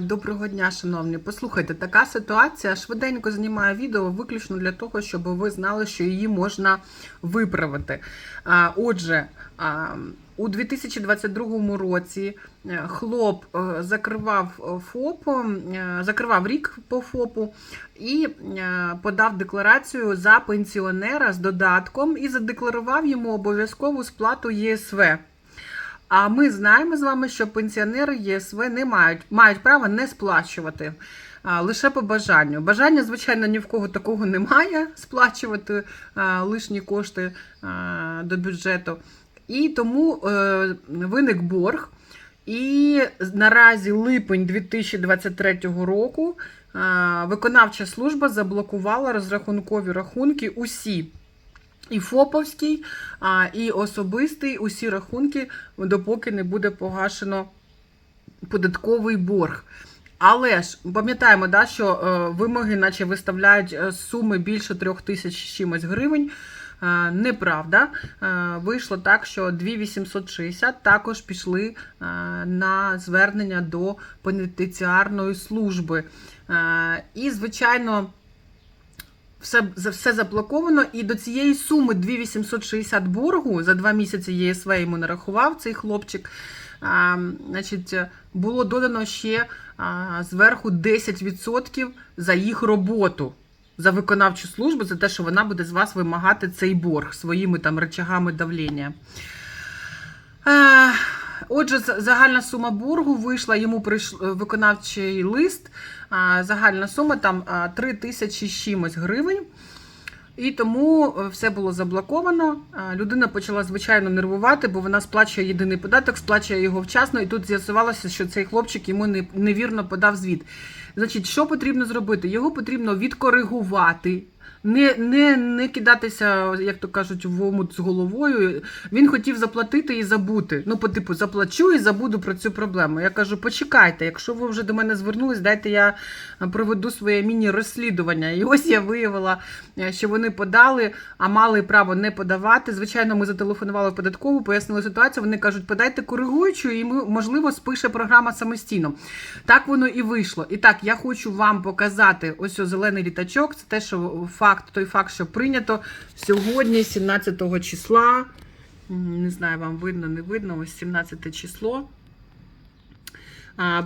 Доброго дня, шановні. Послухайте, така ситуація швиденько знімаю відео виключно для того, щоб ви знали, що її можна виправити. Отже, у 2022 році е, хлоп е, закривав е, ФОП, закривав рік по ФОПу і подав декларацію за пенсіонера з додатком і задекларував йому обов'язкову сплату ЄСВ. А ми знаємо з вами, що пенсіонери ЄСВ не мають, мають право не сплачувати. Лише по бажанню. Бажання, звичайно, ні в кого такого немає сплачувати а, лишні кошти а, до бюджету. І тому е, виник борг. І наразі липень 2023 року виконавча служба заблокувала розрахункові рахунки усі. І ФОПовський, а, і особистий, усі рахунки, допоки не буде погашено податковий борг. Але ж пам'ятаємо, да, що е, вимоги, наче виставляють е, суми більше трьох тисяч чимось гривень. Е, неправда. Вийшло так, що 2860 також пішли на звернення до пенітенціарної служби. І, звичайно, все, все заблоковано, і до цієї суми 2860 боргу за два місяці ЄСВ йому нарахував цей хлопчик. А, значить, було додано ще а, зверху 10% за їх роботу, за виконавчу службу, за те, що вона буде з вас вимагати цей борг своїми там рычагами давлення. Отже, за- загальна сума боргу вийшла, йому прийшов виконавчий лист. Загальна сума там а, 3 тисячі чимось гривень. І тому е, все було заблоковано. Людина почала звичайно нервувати, бо вона сплачує єдиний податок, сплачує його вчасно, і тут з'ясувалося, що цей хлопчик йому не- невірно подав звіт. Значить, що потрібно зробити? Його потрібно відкоригувати. Не, не, не кидатися, як то кажуть, в омут з головою. Він хотів заплатити і забути. Ну, по типу, заплачу і забуду про цю проблему. Я кажу, почекайте, якщо ви вже до мене звернулись, дайте я проведу своє міні-розслідування. І ось я виявила, що вони подали, а мали право не подавати. Звичайно, ми зателефонували в податкову, пояснили ситуацію. Вони кажуть, подайте коригуючу, і ми, можливо, спише програма самостійно. Так воно і вийшло. І так, я хочу вам показати ось о зелений літачок. Це те, що факт, той факт, що прийнято сьогодні, 17 числа. Не знаю, вам видно, не видно, ось 17 число.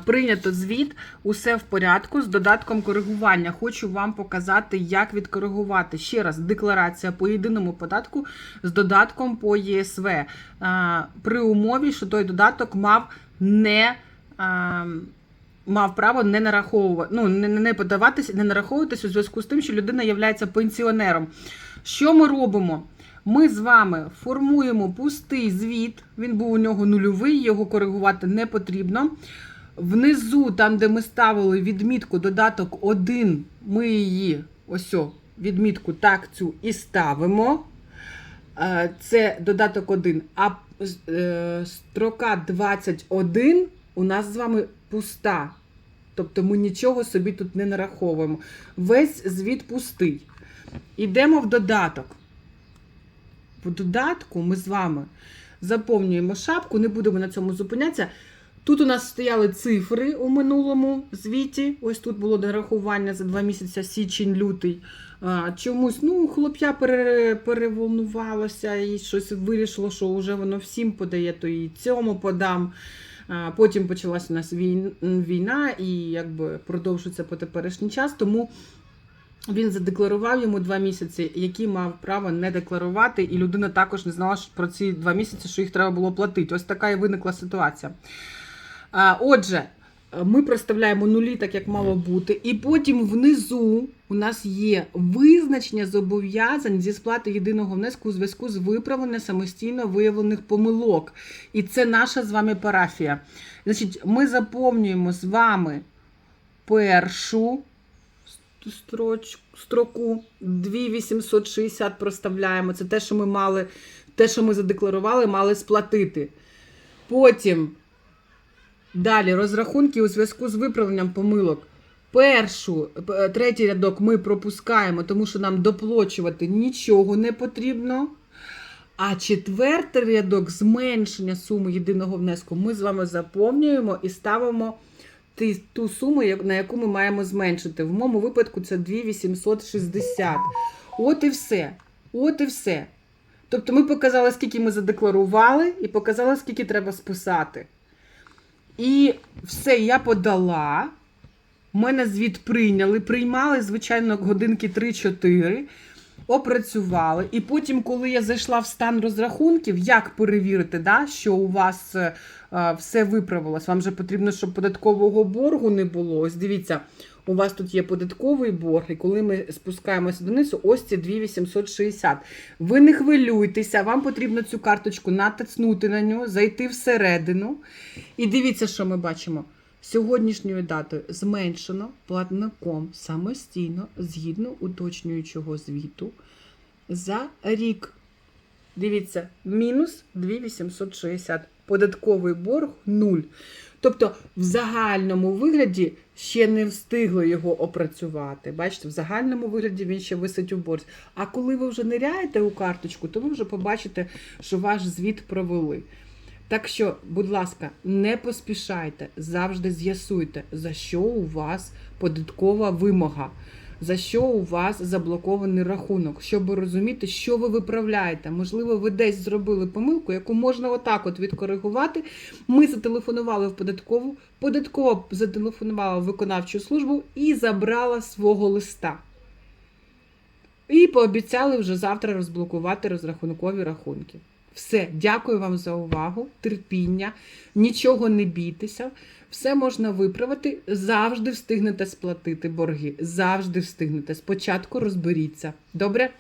Прийнято звіт, усе в порядку з додатком коригування. Хочу вам показати, як відкоригувати. Ще раз, декларація по єдиному податку з додатком по ЄСВ. При умові, що той додаток мав не. Мав право не нараховувати, ну не, не подаватися, не нараховуватись у зв'язку з тим, що людина є пенсіонером. Що ми робимо? Ми з вами формуємо пустий звіт. Він був у нього нульовий, його коригувати не потрібно. Внизу, там, де ми ставили відмітку додаток 1, ми її ось о, відмітку так цю і ставимо. Е, Це додаток 1. А е, строка 21 у нас з вами пуста. Тобто ми нічого собі тут не нараховуємо. Весь звіт пустий. Йдемо в додаток. В додатку ми з вами заповнюємо шапку, не будемо на цьому зупинятися. Тут у нас стояли цифри у минулому звіті. Ось тут було нарахування за два місяці січень-лютий. Чомусь, ну, хлоп'я пере, переволнувалося і щось вирішило, що вже воно всім подає, то і цьому подам. Потім почалася у нас війна і якби продовжується по теперішній час. Тому він задекларував йому два місяці, які мав право не декларувати, і людина також не знала що про ці два місяці, що їх треба було платити. Ось така і виникла ситуація. Отже, ми проставляємо нулі, так як мало бути, і потім внизу у нас є визначення зобов'язань зі сплати єдиного внеску у зв'язку з виправленням самостійно виявлених помилок. І це наша з вами парафія. Значить, ми заповнюємо з вами першу строку 2860 проставляємо. Це те, що ми мали, те, що ми задекларували, мали сплатити. Потім далі розрахунки у зв'язку з виправленням помилок. Першу, третій рядок ми пропускаємо, тому що нам доплачувати нічого не потрібно. А четвертий рядок зменшення суми єдиного внеску ми з вами заповнюємо і ставимо ту суму, на яку ми маємо зменшити. В моєму випадку це 2860. От і все. От і все. Тобто ми показали, скільки ми задекларували, і показали, скільки треба списати. І все, я подала. Мене звіт прийняли. Приймали, звичайно, годинки 3-4, опрацювали. І потім, коли я зайшла в стан розрахунків, як перевірити, да, що у вас е, е, все виправилось? Вам же потрібно, щоб податкового боргу не було. Ось дивіться, у вас тут є податковий борг, і коли ми спускаємося донизу, ось ці 2860. Ви не хвилюйтеся, вам потрібно цю карточку натиснути на нього, зайти всередину. І дивіться, що ми бачимо. Сьогоднішньою датою зменшено платником самостійно згідно уточнюючого звіту за рік. Дивіться, мінус 2860. Податковий борг 0. Тобто, в загальному вигляді ще не встигли його опрацювати. Бачите, в загальному вигляді він ще висить у борзі. А коли ви вже ниряєте у карточку, то ви вже побачите, що ваш звіт провели. Так що, будь ласка, не поспішайте, завжди з'ясуйте, за що у вас податкова вимога, за що у вас заблокований рахунок, щоб розуміти, що ви виправляєте. Можливо, ви десь зробили помилку, яку можна отак от відкоригувати. Ми зателефонували в податкову, податкова зателефонувала в виконавчу службу і забрала свого листа. І пообіцяли вже завтра розблокувати розрахункові рахунки. Все, дякую вам за увагу, терпіння, нічого не бійтеся, все можна виправити, завжди встигнете сплатити борги, завжди встигнете. Спочатку розберіться. Добре?